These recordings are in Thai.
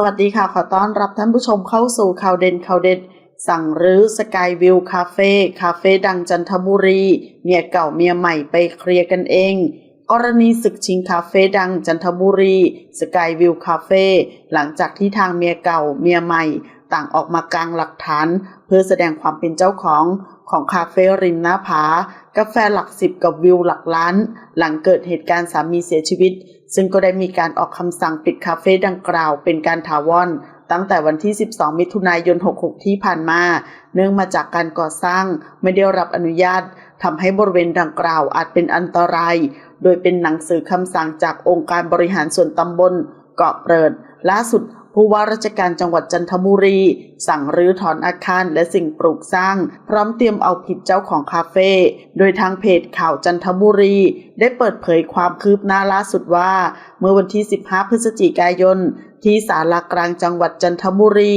สวัสดีค่ะ ขอต้อนรับท่านผู้ชมเข้าสู่ข่าวเด่นข่าวเด็ด สั่งรื้อสกายวิวคาเฟ่คาเฟ่ดังจันทบุรี เมียเก่าเมียใหม่ไปเคลียร์กันเอง กรณีศึกชิงคาเฟ่ดังจันทบุรีสกายวิวคาเฟ่หลังจากที่ทางเมียเก่าเมียใหม่ ต่างออกมากลางหลักฐาน เพื่อแสดงความเป็นเจ้าของของคาเฟ่ริมหน้าผา กาแฟหลักสิบกับวิวหลักล้าน หลังเกิดเหตุการณ์สามีเสียชีวิต ซึ่งก็ได้มีการออกคำสั่งปิดคาเฟ่ดังกล่าวเป็นการถาวรตั้งแต่วันที่ 12 มิถุนายน 66 ที่ผ่านมา เนื่องมาจากการก่อสร้างไม่ได้รับอนุญาตทำให้บริเวณดังกล่าวอาจเป็นอันตราย โดยเป็นหนังสือคำสั่งจากองค์การบริหารส่วนตำบลเกาะเปิด ล่าสุด ผู้ว่าราชการจังหวัดจันทบุรี สั่งรื้อถอนอาคารและสิ่งปลูกสร้าง พร้อมเตรียมเอาผิดเจ้าของคาเฟ่โดยทางเพจข่าวจันทบุรี ได้เปิดเผยความคืบหน้าล่าสุดว่า เมื่อวันที่ 15 พฤศจิกายน ที่ศาลากลางจังหวัดจันทบุรี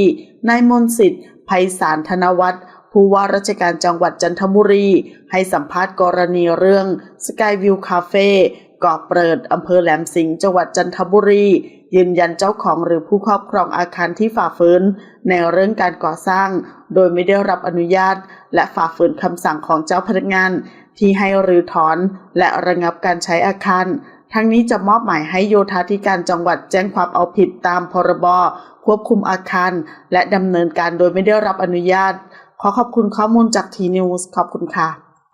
นายมนสิทธิ์ไพศาลธนวัฒน์ผู้ว่าราชการจังหวัดจันทบุรี ให้สัมภาษณ์กรณีเรื่อง Sky View Cafe เกาะเปิดอำเภอแหลมสิงห์จังหวัดจันทบุรี ยืนยันเจ้าของหรือผู้ครอบครองอาคารที่ฝ่าฝืนในเรื่องการก่อสร้าง โดยไม่ได้รับอนุญาต และฝ่าฝืนคำสั่งของเจ้าพนักงาน ที่ให้รื้อถอนและระงับการใช้อาคาร ทั้งนี้จะมอบหมายให้โยธาธิการจังหวัดแจ้งความเอาผิดตามพรบควบคุมอาคาร และดำเนินการโดยไม่ได้รับอนุญาต ขอขอบคุณข้อมูลจากทีนิวส์ขอบคุณค่ะ